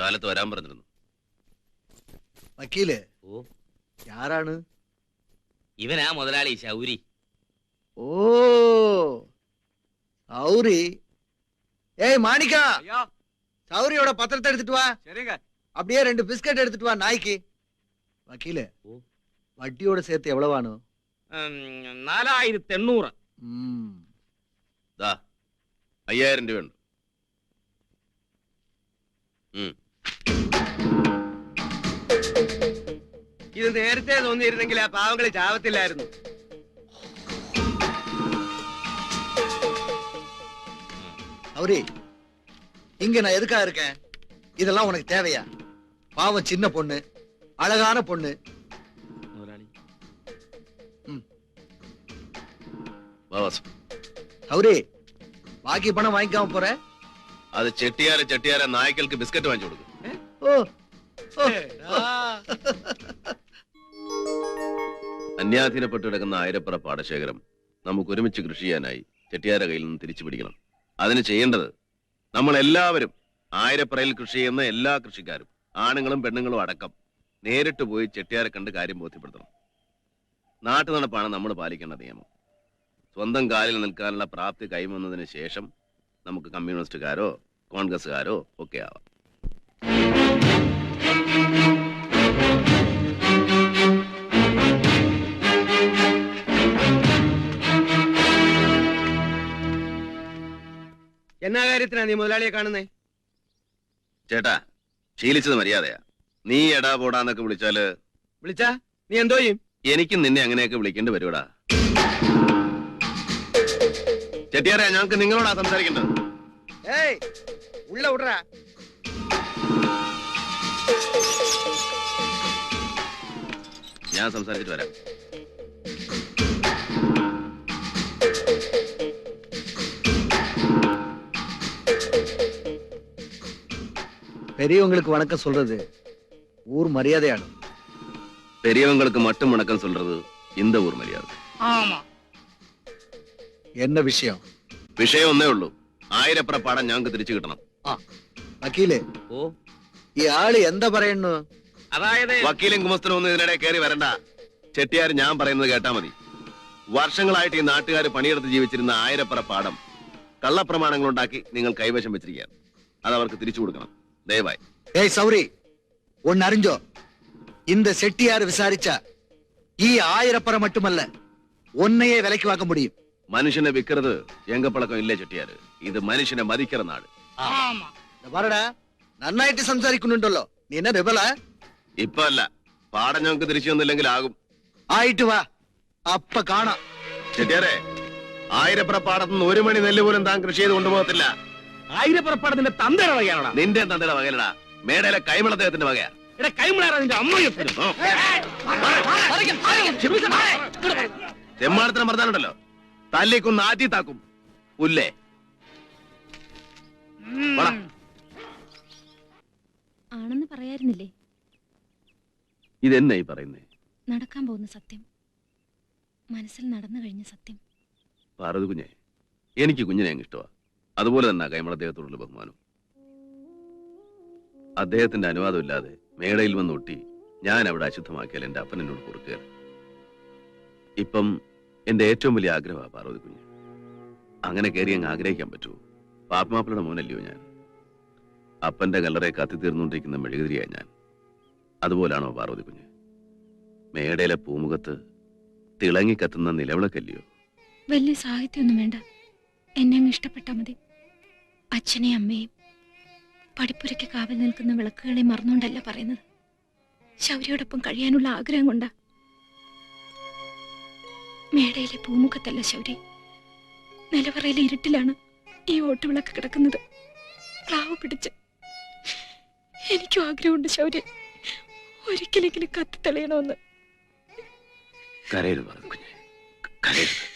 കാലത്ത് വരാൻ പറഞ്ഞിരുന്നു. വക്കീലേ? ഓ. ആരാണ് ഇവനാ മുതലാളി ശൗരി. ഓരി ഏയ് മാണിക്ക. സൗരിയോട പത്രത്തെ എടുത്തിട്ട് വാങ്ങ അപ്പടിയേ രണ്ട് ബിസ്ക്കറ്റ് എടുത്തിട്ട് വാ നായിക്ക്. വക്കീലേ ഓ. വട്ടിയോട് ചേർത്ത് എവ്വളവാണ് നാലായിരത്തി എണ്ണൂറ് അയ്യായിരം രൂപ ഉണ്ട് ഇത് നേരത്തെ തോന്നിയിരുന്നെങ്കിൽ ആ പാവങ്ങള് ചാവത്തില്ലായിരുന്നു சௌரி இங்க நான் எதுக்காக இருக்கேன் இதெல்லாம் உனக்கு தேவையா பாவம் சின்ன பொண்ணு அழகான பொண்ணு മുതലാളി വാ വാസു சௌரி பாக்கி பணம் வாங்கிக்காம போற അത് ചെട്ടിയാരെ ചെട്ടിയാരെ നായ്ക്കൾക്ക് ബിസ്ക്കറ്റ് വാങ്ങിച്ചു കൊടുക്കും ஓ ஓ. അന്യാധീനപ്പെട്ട് കിടക്കുന്ന ആയിരപ്പുറ പാടശേഖരം നമുക്ക് ഒരുമിച്ച് കൃഷി ചെയ്യാനായി ചെട്ടിയാര കയ്യിൽ നിന്ന് തിരിച്ചു പിടിക്കണം. അതിന് ചെയ്യേണ്ടത് നമ്മൾ എല്ലാവരും ആയിരപ്പുറയിൽ കൃഷി ചെയ്യുന്ന എല്ലാ കൃഷിക്കാരും ആണുങ്ങളും പെണ്ണുങ്ങളും അടക്കം നേരിട്ട് പോയി ചെട്ടിയാരെ കണ്ട് കാര്യം ബോധ്യപ്പെടുത്തണം. നാട്ടു നടപ്പാണ് നമ്മൾ പാലിക്കേണ്ട നിയമം. സ്വന്തം കാലിൽ നിൽക്കാനുള്ള പ്രാപ്തി കൈവന്നതിന് ശേഷം നമുക്ക് കമ്മ്യൂണിസ്റ്റുകാരോ കോൺഗ്രസ്സുകാരോ ഒക്കെ ആവാം. എന്നാ കാര്യത്തിനാ നീ മുതലാളിയെ കാണുന്നേ? ചേട്ടാ ശീലിച്ചത് മര്യാദയാ. നീ എടാ പോടാന്നൊക്കെ വിളിച്ചാൽ വിളിച്ചാ? നീ എന്തോ ചെയ്യും? എനിക്ക് നിന്നെ അങ്ങനെയൊക്കെ വിളിക്കേണ്ടി വരുവടാ. ചെട്ടിയാറ ഞങ്ങൾക്ക് നിങ്ങളോടാ സംസാരിക്കണ്ടത്. ഏയ് ഉള്ള വിടറാ. ഞാൻ സംസാരിച്ചിട്ട് വരാം. பெரியவங்களுக்கு வணக்கம் சொல்றது ஊர் மரியாதையான பெரியவங்களுக்கு மட்டும் வணக்கம் சொல்றது இந்த ஊர் மரியாதை. ஆமா. என்ன விஷயம்? വിഷയം ഒന്നേ ഉള്ളൂ ആയിരപ്പുറ പാടം ഞങ്ങൾക്ക് തിരിച്ചു കിട്ടണം. ആ വക്കീലെ ഓ ഈ ആൾ എന്താ പറയുന്നു? അതായത് വക്കീലും ഗുമസ്തനും ഒന്നും ഇതിനിടെ കയറി വരണ്ട. ചെട്ടിയാർ ഞാൻ പറയുന്നത് കേട്ടാ മതി. വർഷങ്ങളായിട്ട് ഈ നാട്ടുകാർ പണിയെടുത്ത് ജീവിച്ചിരുന്ന ആയിരപ്പുറ പാടം കള്ളപ്രമാണങ്ങളുണ്ടാക്കി നിങ്ങൾ കൈവശം വെച്ചിരിക്കുകയാണ്. അത് അവർക്ക് തിരിച്ചു കൊടുക്കണം. ദയവായി ஏய் சௌரி ஒன்னு அறிஞ்சோ இந்த செட்டியார் விசாரிச்சா ஈ ஆயிரப்பறம் மட்டுமல்ல உன்னையே விலைக்கு வாங்க முடியும் മനുഷ്യനെ വിൽക്കരുത് എങ്കപ്പളക്കം ഇല്ലേ ചെട്ടിയാര് ഇത് മനുഷ്യനെ മതിക്കറ നാട് இந்த பாருடா நன்னாயிட்டு സംസാരിക്കുന്നുണ്ടല്ലോ നീ എന്നാ റിബല ഇപ്പൊ അല്ല പാടം ഞങ്ങൾക്ക് തിരിച്ചു തന്നില്ലെങ്കിൽ ആകും ആയിട്ട് വാ അപ്പ കാണാം ചെട്ടിയാരെ ആയിരപ്പുറ പാടത്തുനിന്ന് ഒരു മണി നെല്ല് പോലും താൻ കൃഷി ചെയ്ത് കൊണ്ടുപോകത്തില്ല ആയിരപ്പുറപ്പാടത്തിന്റെ തന്തയുടെ വകയാണോടാ? നിന്റെ തന്തയുടെ വകയിലടാ മേടയിലെ കൈമളദ്ദേഹത്തിന്റെ വകയാ. എടാ കൈമിളാറാ നിന്റെ അമ്മയപ്പനും ഓ. തെമ്മാടത്തിന് മർദ്ദാനുണ്ടല്ലോ തല്ലിക്കൊന്ന് ആറ്റി താക്കും. പുല്ലേ. ആണെന്ന് പറയായിരുന്നില്ലേ? ഇതെന്നായി പറയുന്നേ? നടക്കാൻ പോകുന്ന സത്യം. മനസ്സിൽ നടന്നു കഴിഞ്ഞ സത്യം. പാർവതി കുഞ്ഞെ. എനിക്ക് കുഞ്ഞിനെ അങ്ങ് ഇഷ്ടമാ അതുപോലെ തന്നെ കൈമൾ അദ്ദേഹത്തോടുള്ള ബഹുമാനം. അദ്ദേഹത്തിന്റെ അനുവാദമില്ലാതെ മേടയിൽ വന്ന് ഒട്ടി ഞാൻ അവിടെ അശുദ്ധമാക്കിയാൽ എന്റെ അപ്പൻ എന്നോട് കൊടുക്കുക ഇപ്പം എന്റെ ഏറ്റവും വലിയ ആഗ്രഹമാണ് പാർവതി കുഞ്ഞ്. അങ്ങനെ കയറി അങ്ങ് ആഗ്രഹിക്കാൻ പറ്റുമോ? പാപ്പമാപ്പിളുടെ മോനല്ലയോ ഞാൻ? അപ്പന്റെ കല്ലറെ കത്തിത്തീർന്നുകൊണ്ടിരിക്കുന്ന മെഴുകുതിരിയായി ഞാൻ. അതുപോലാണോ പാർവതി കുഞ്ഞ്? മേടയിലെ പൂമുഖത്ത് തിളങ്ങി കത്തുന്ന നിലവിളക്കല്ലയോ? വലിയ സാഹിത്യമൊന്നും വേണ്ട. എന്നെ അങ്ങ് ഇഷ്ടപ്പെട്ടാ മതി. അച്ഛനെയും അമ്മയും പടിപ്പുരയ്ക്ക് കാവൽ നിൽക്കുന്ന വിളക്കുകളെ മറന്നുകൊണ്ടല്ല പറയുന്നത്. ശൗര്യയോടൊപ്പം കഴിയാനുള്ള ആഗ്രഹം കൊണ്ടാ. മേടയിലെ പൂമുഖത്തല്ല ശൗരി. നിലവറയിലെ ഇരുട്ടിലാണ് ഈ ഓട്ടുവിളക്ക് കിടക്കുന്നത്. ക്ലാവ് പിടിച്ച്. എനിക്കും ആഗ്രഹമുണ്ട് ശൗര്യ. ഒരിക്കലെങ്കിലും കത്തി തെളിയണമെന്ന്. കരയരുത് പറഞ്ഞു കുഞ്ഞെ. കരയരുത്.